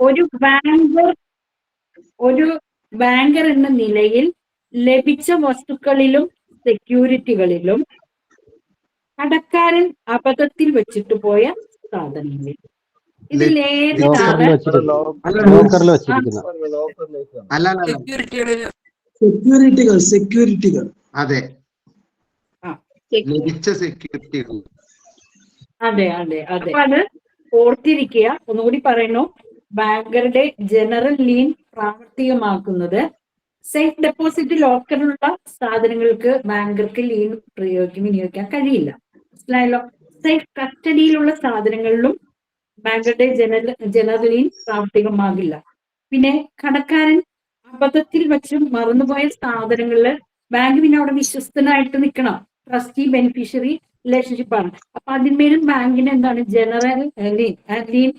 ഒരു ബാങ്കർ ഒരു ബാങ്കർ എന്ന നിലയിൽ ലഭിച്ച വസ്തുക്കളിലും സെക്യൂരിറ്റികളിലും കടക്കാരൻ അപകടത്തിൽ വെച്ചിട്ട് പോയ സാധനങ്ങളിൽ ഇതിലേതാണ് ലോക്കറിൽ വെച്ചിരിക്കുന്ന ലോക്കറിൽ അല്ല അല്ല അല്ല. സെക്യൂരിറ്റികളിൽ സെക്യൂരിറ്റികൾ സെക്യൂരിറ്റികൾ. അതെ. ആ, ലഭിച്ച സെക്യൂരിറ്റികൾ. അതെ അതെ അതെ. അപ്പൊ അത് ഓർത്തിരിക്കുക. ഒന്നുകൂടി പറയുന്നു ബാങ്കറുടെ ജനറൽ ലീൻ പ്രാവർത്തികമാക്കുന്നത്. സേഫ് ഡെപ്പോസിറ്റ് ലോക്കറിലുള്ള സാധനങ്ങൾക്ക് ബാങ്കർക്ക് ലീൻ പ്രയോഗിക്കും വിനിയോഗിക്കാൻ കഴിയില്ല. മനസ്സിലായല്ലോ? സേഫ് കസ്റ്റഡിയിലുള്ള സാധനങ്ങളിലും ബാങ്കറുടെ ജനറൽ ജനറൽ ലീൻ പ്രാവർത്തികമാകില്ല. പിന്നെ കടക്കാരൻ അബദ്ധത്തിൽ വെച്ച് മറന്നുപോയ സാധനങ്ങളിൽ ബാങ്ക് പിന്നെ അവിടെ വിശ്വസ്തനായിട്ട് നിൽക്കണം. ട്രസ്റ്റി ബെനിഫിഷ്യറി റിലേഷൻഷിപ്പ് ആണ്. അപ്പൊ അതിന്മേലും ബാങ്കിന് എന്താണ്? ജനറൽ ലീൻ ലീൻ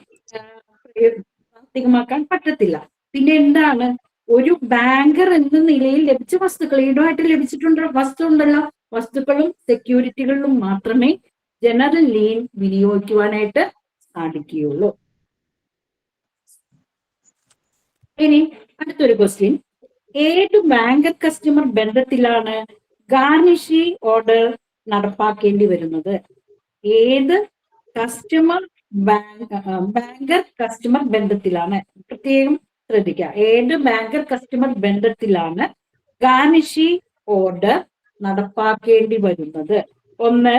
പ്രാവർത്തികമാക്കാൻ പറ്റത്തില്ല. പിന്നെ എന്താണ്? ഒരു ബാങ്കർ എന്ന നിലയിൽ ലഭിച്ച വസ്തുക്കൾ ഈടുമായിട്ട് ലഭിച്ചിട്ടുണ്ട്? വസ്തു ഉണ്ടല്ലോ വസ്തുക്കളും സെക്യൂരിറ്റികളിലും മാത്രമേ ജനറൽ ലീൻ വിനിയോഗിക്കുവാനായിട്ട് സാധിക്കുകയുള്ളൂ. ഇനി അടുത്തൊരു ക്വസ്റ്റ്യൻ ഏത് ബാങ്കർ കസ്റ്റമർ ബന്ധത്തിലാണ് ഗാർണിഷി ഓർഡർ നടപ്പാക്കേണ്ടി വരുന്നത്? ഏത് കസ്റ്റമർ ബാങ്കർ കസ്റ്റമർ ബന്ധത്തിലാണ്. പ്രത്യേകം ശ്രദ്ധിക്കുക. ഏത് ബാങ്കർ കസ്റ്റമർ ബന്ധത്തിലാണ് ഗാനിഷി ഓർഡർ നടപ്പാക്കേണ്ടി വരുന്നത്? ഒന്ന്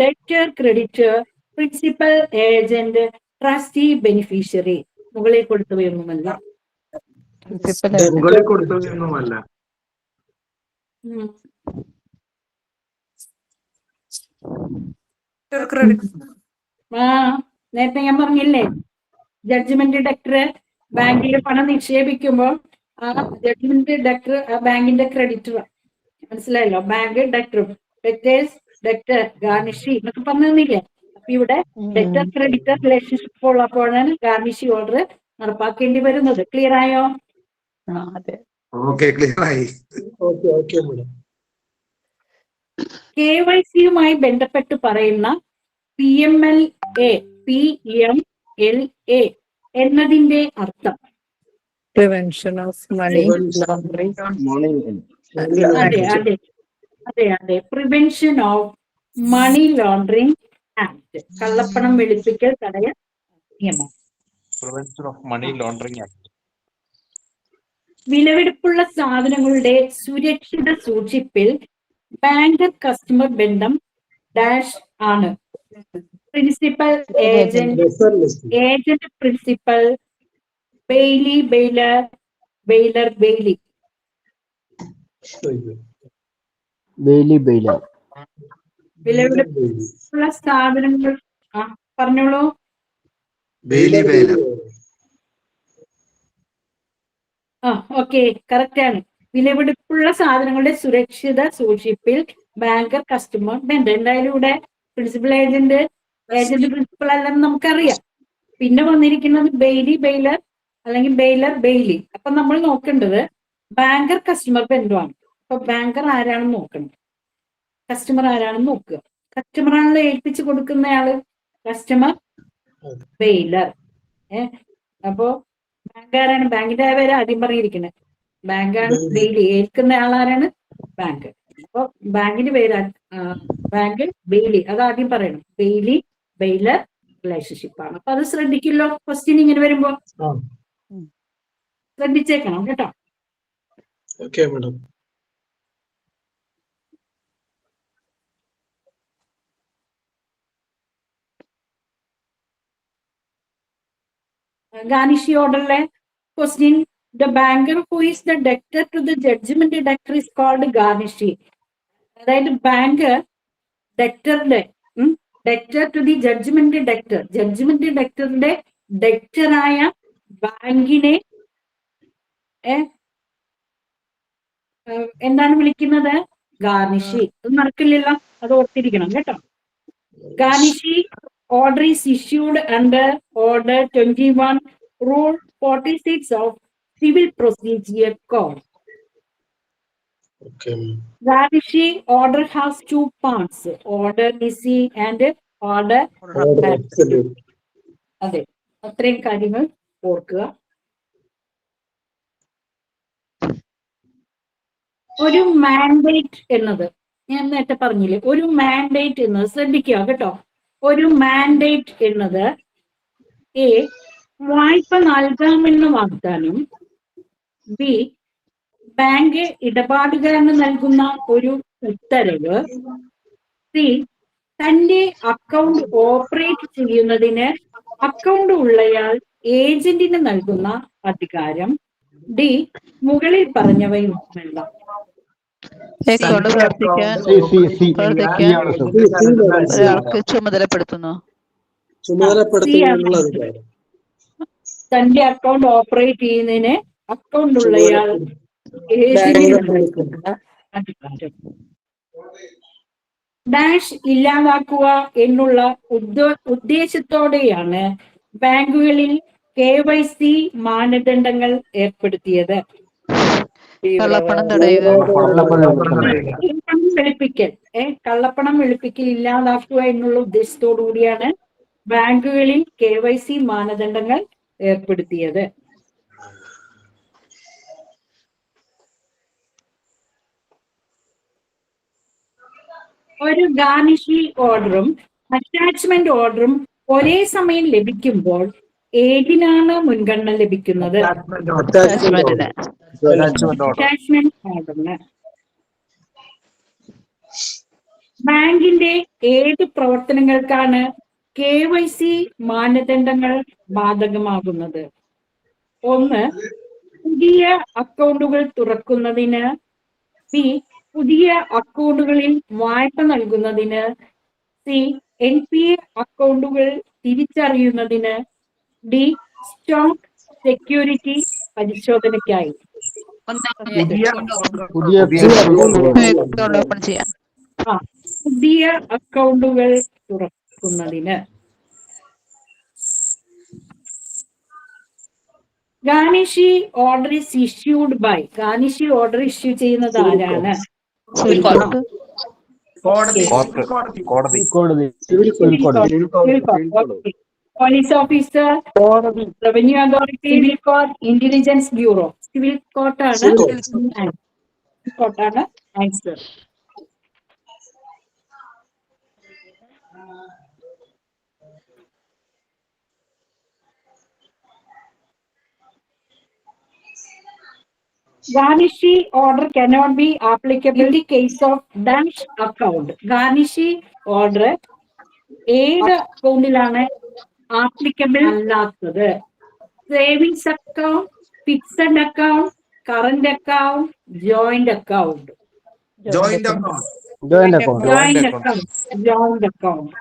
debtor creditor principal agent trustee beneficiary മുകളിൽ കൊടുത്തവയൊന്നുമല്ല. മുകളിൽ. ക്രെഡിറ്റ് ആ. നേരത്തെ ഞാൻ പറഞ്ഞില്ലേ ജഡ്ജ്മെന്റ് ഡെക്ടറ് ബാങ്കിൽ പണം നിക്ഷേപിക്കുമ്പോൾ ആ ജഡ്ജ്മെന്റ് ഡെക്ടർ ആ ബാങ്കിന്റെ ക്രെഡിറ്റർ മനസ്സിലായല്ലോ? ബാങ്ക് ഡെക്ടറും ഡെക്ടേഴ്സ് ഡെക്ടർ ഗാർണിഷി എന്നൊക്കെ പറഞ്ഞു തന്നില്ലേ? അപ്പൊ ഇവിടെ ഡെക്ടർ ക്രെഡിറ്റർ റിലേഷൻഷിപ്പ് ഉള്ളപ്പോഴാണ് ഗാർണിഷി ഓർഡർ നടപ്പാക്കേണ്ടി വരുന്നത്. ക്ലിയർ ആയോ? ഓക്കെ ക്ലിയർ ആയി. Okay okay madam K Y സിയുമായി ബന്ധപ്പെട്ട് പറയുന്ന P M L A P M L A എന്നതിന്റെ അർത്ഥം. പ്രിവെൻഷൻ ഓഫ് മണി ലോണ്ടറിംഗ് അതെ അതെ. അതെ അതെ. Prevention of money laundering act കള്ളപ്പണം വെളുപ്പിക്കൽ തടയ നിയമം. Prevention of money laundering act വിലവെടുപ്പുള്ള സാധനങ്ങളുടെ സുരക്ഷിത സൂക്ഷിപ്പിൽ ബാങ്ക് കസ്റ്റമർ ബന്ധം ഡാഷ് ആണ്. Principal agent agent principal bailee bailor bailor bailee bailee bailor വിലവെടുപ്പുള്ള സ്ഥാപനങ്ങൾ ആ പറഞ്ഞോളൂ. ബെയ്ലി ബെയ്ലർ ആ ഓക്കെ കറക്റ്റ് ആണ്. വിലപിടിപ്പുള്ള സാധനങ്ങളുടെ സുരക്ഷിത സൂക്ഷിപ്പിൽ ബാങ്കർ കസ്റ്റമർ ബന്ധം എന്തായാലും ഇവിടെ പ്രിൻസിപ്പൽ ഏജന്റ് ഏജന്റ് പ്രിൻസിപ്പൾ അല്ലെന്ന് നമുക്കറിയാം. പിന്നെ വന്നിരിക്കുന്നത് ബെയ്ലി ബെയ്ലർ അല്ലെങ്കിൽ ബെയ്ലർ ബെയ്ലി അപ്പൊ നമ്മൾ നോക്കേണ്ടത് ബാങ്കർ കസ്റ്റമർ ബന്ധമാണ് അപ്പൊ ബാങ്കർ ആരാണെന്ന് നോക്കണം. കസ്റ്റമർ ആരാണെന്ന് നോക്കുക. കസ്റ്റമർ ആണല്ലോ ഏൽപ്പിച്ചു കൊടുക്കുന്നയാൾ. കസ്റ്റമർ ബെയ്ലർ ഏ? അപ്പോ ബാങ്ക് ആരാണ് ബാങ്കിന്റെ പേര് ആദ്യം പറഞ്ഞിരിക്കുന്നത്. ബാങ്കാണ് ബെയിലി ഏൽക്കുന്ന ആളാരാണ്? ബാങ്ക് അപ്പൊ ബാങ്കിന്റെ പേര് ബാങ്കിൽ ബാങ്ക് ബെയിലി അത് ആദ്യം പറയണം. ബെയിലി ബെയിലർ റിലേഷൻഷിപ്പ് ആണ്. അപ്പൊ അത് ശ്രദ്ധിക്കല്ലോ? ക്വസ്റ്റ്യൻ ഇങ്ങനെ വരുമ്പോ? ആ. ശ്രദ്ധിച്ചേക്കണം കേട്ടോ. Okay madam garnishee ഓർഡറിലെ question the banker who is the debtor to the judgment debtor is called garnishee അതായത് bank ഡെക്ടറുടെ debtor to the judgment debtor judgment ഡെക്ടറുടെ ഡെക്ടറായ ബാങ്കിനെ എന്താണ് വിളിക്കുന്നത്? ഗാർണിഷി. അത് മറക്കില്ലല്ലോ. അത് ഓർത്തിരിക്കണം കേട്ടോ. Garnishee order is issued under order 21 rule 46 of civil procedure code. Okay ma'am Radishi order has two parts. Order missing and order absolute. അതെ. അത്രയും കാര്യങ്ങൾ ഓർക്കുക. ഒരു മാൻഡേറ്റ് എന്നത് ഞാൻ നേരത്തെ പറഞ്ഞില്ലേ ഒരു മാൻഡേറ്റ് എന്നത് ശ്രദ്ധിക്കുക കേട്ടോ. ഒരു മാൻഡേറ്റ് എന്നത് എ വായ്പ നൽകാമെന്ന് വാഗ്ദാനം ബി ബാങ്ക് ഇടപാടുകാരന് നൽകുന്ന ഒരു ഉത്തരവ് സി തന്റെ അക്കൗണ്ട് ഓപ്പറേറ്റ് ചെയ്യുന്നതിന് അക്കൗണ്ട് ഉള്ളയാൾ ഏജന്റിന് നൽകുന്ന അധികാരം. ഡി മുകളിൽ പറഞ്ഞവയൊന്നുമല്ല അക്കൗണ്ട് പ്രവർത്തിക്കാൻ സി സി സി. പ്രവർത്തിക്കാൻ ആണ് ചുമതലപ്പെടുത്തുന്നു. തന്റെ അക്കൗണ്ട് ഓപ്പറേറ്റ് ചെയ്യുന്നതിന് അക്കൗണ്ട് ഉള്ളയാൾ ഡാഷ് ഇല്ലാതാക്കുക എന്നുള്ള ഉദ്ദ- ഉദ്ദേശത്തോടെയാണ് ബാങ്കുകളിൽ കെ വൈ സി മാനദണ്ഡങ്ങൾ ഏർപ്പെടുത്തിയത്. കള്ളപ്പണം തടയുക. കള്ളപ്പണം കള്ളപ്പണം വെളുപ്പിക്കൽ. ഏ കള്ളപ്പണം വെളുപ്പിക്കൽ ഇല്ലാതാക്കുക എന്നുള്ള ഉദ്ദേശത്തോടു കൂടിയാണ് ബാങ്കുകളിൽ കെ വൈ സി മാനദണ്ഡങ്ങൾ ഏർപ്പെടുത്തിയത്. ഒരു ഗാർണിഷി ഓർഡറും അറ്റാച്ച്മെന്റ് ഓർഡറും ഒരേ സമയം ലഭിക്കുമ്പോൾ ഏതിനാണ് മുൻഗണന ലഭിക്കുന്നത്? അറ്റാച്ച്മെന്റ് ഓർഡറിന് ബാങ്കിന്റെ ഏത് പ്രവർത്തനങ്ങൾക്കാണ് കെ വൈ സി മാനദണ്ഡങ്ങൾ ബാധകമാകുന്നത്? ഒന്ന് പുതിയ അക്കൗണ്ടുകൾ തുറക്കുന്നതിന് ബി പുതിയ അക്കൗണ്ടുകളിൽ വായ്പ നൽകുന്നതിന് സി എൻ പി എ അക്കൗണ്ടുകൾ തിരിച്ചറിയുന്നതിന് ഡി സ്റ്റോക്ക് സെക്യൂരിറ്റി പരിശോധനയ്ക്കായി. പുതിയ അക്കൗണ്ടുകൾ തുറക്കുന്നതിന്. Garnishee order is issued by garnishee order issue ചെയ്യുന്നത് ആരാണ്? Police officer revenue authority civil court intelligence bureau. Civil കോർട്ടാണ് കോർട്ടാണ് answer. Garnishi order cannot be applicable in the case of account account. Garnishi order ഏത് അക്കൗണ്ടിലാണ് applicable അല്ലാത്തത്? Savings account fixed account current account joint account joint account joint account joint account. Account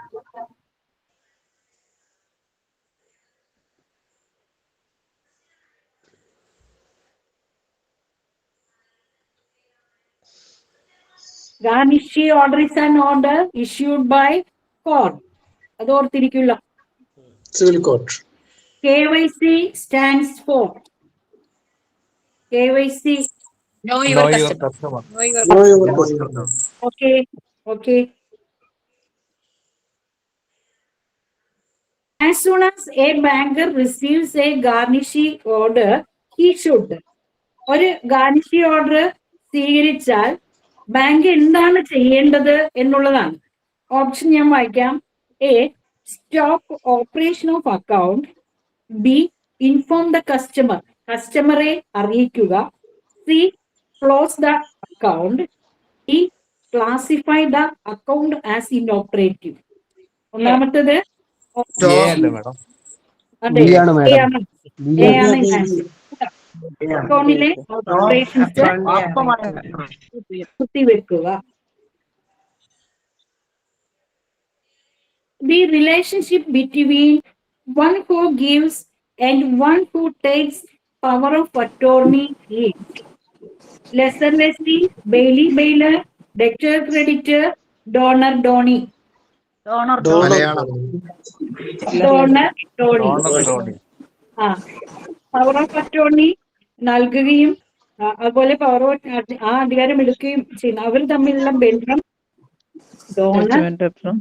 joint order is order is an order issued by court. അത് ഓർത്തിരിക്കുള്ള civil court K Y C stands for K Y C customer. Know your. Okay, okay. As soon as a banker receives a garnishi order, he should. ഒരു garnishee order സ്വീകരിച്ചാൽ bank എന്താണ് ചെയ്യേണ്ടത് എന്നുള്ളതാണ്. Option ഞാൻ വായിക്കാം. A stop operation of account B inform the customer കസ്റ്റമറെ അറിയിക്കുക. C close the account E classify the account as inoperative ഒന്നാമത്തത്? അതെ എ ആണ് അക്കൗണ്ടിലെ ഓപ്പറേഷൻസ് കുത്തിവെക്കുക the relationship between one who gives and one who takes power of attorney is lesser lessee, bailey bailer, debtor creditor, donor donee. Malayalam Donor donee. Donor Tony. ആ power of attorney നൽകുകയും അതുപോലെ power of ആ അധികാരം എടുക്കുകയും ചെയ്യുന്നു. അവർ തമ്മിലുള്ള ബന്ധം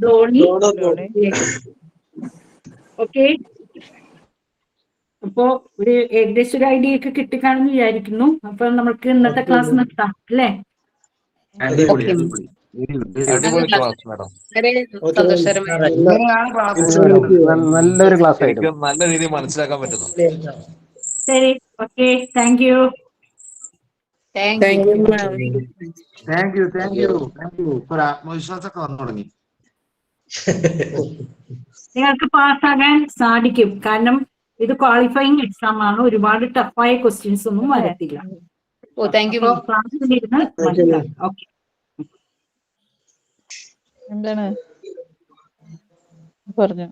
Dhoni okay അപ്പോ ഒരു ഏകദേശം ഒരു ഐഡിയ ഒക്കെ കിട്ടിക്കാണെന്ന് വിചാരിക്കുന്നു. അപ്പൊ നമ്മൾക്ക് ഇന്നത്തെ ക്ലാസ് നിർത്താം അല്ലേ? നല്ലൊരു ക്ലാസ് ആയിരുന്നു. നല്ല രീതിയിൽ മനസ്സിലാക്കാൻ പറ്റുന്നു. ശരി. Okay thank you thank you thank you thank you thank you ഒരു ആത്മവിശ്വാസമൊക്കെ വന്നു തുടങ്ങി. നിങ്ങൾക്ക് പാസ്സാകാൻ സാധിക്കും. കാരണം ഇത് ക്വാളിഫയിങ് എക്സാം ആണ്. ഒരുപാട് ടഫായ ക്വസ്റ്റ്യൻസ് ഒന്നും വരത്തില്ല. ഓ താങ്ക് യു ക്ലാസ്സിലിരുന്ന് ഓക്കെ എന്താണ്? പറഞ്ഞു.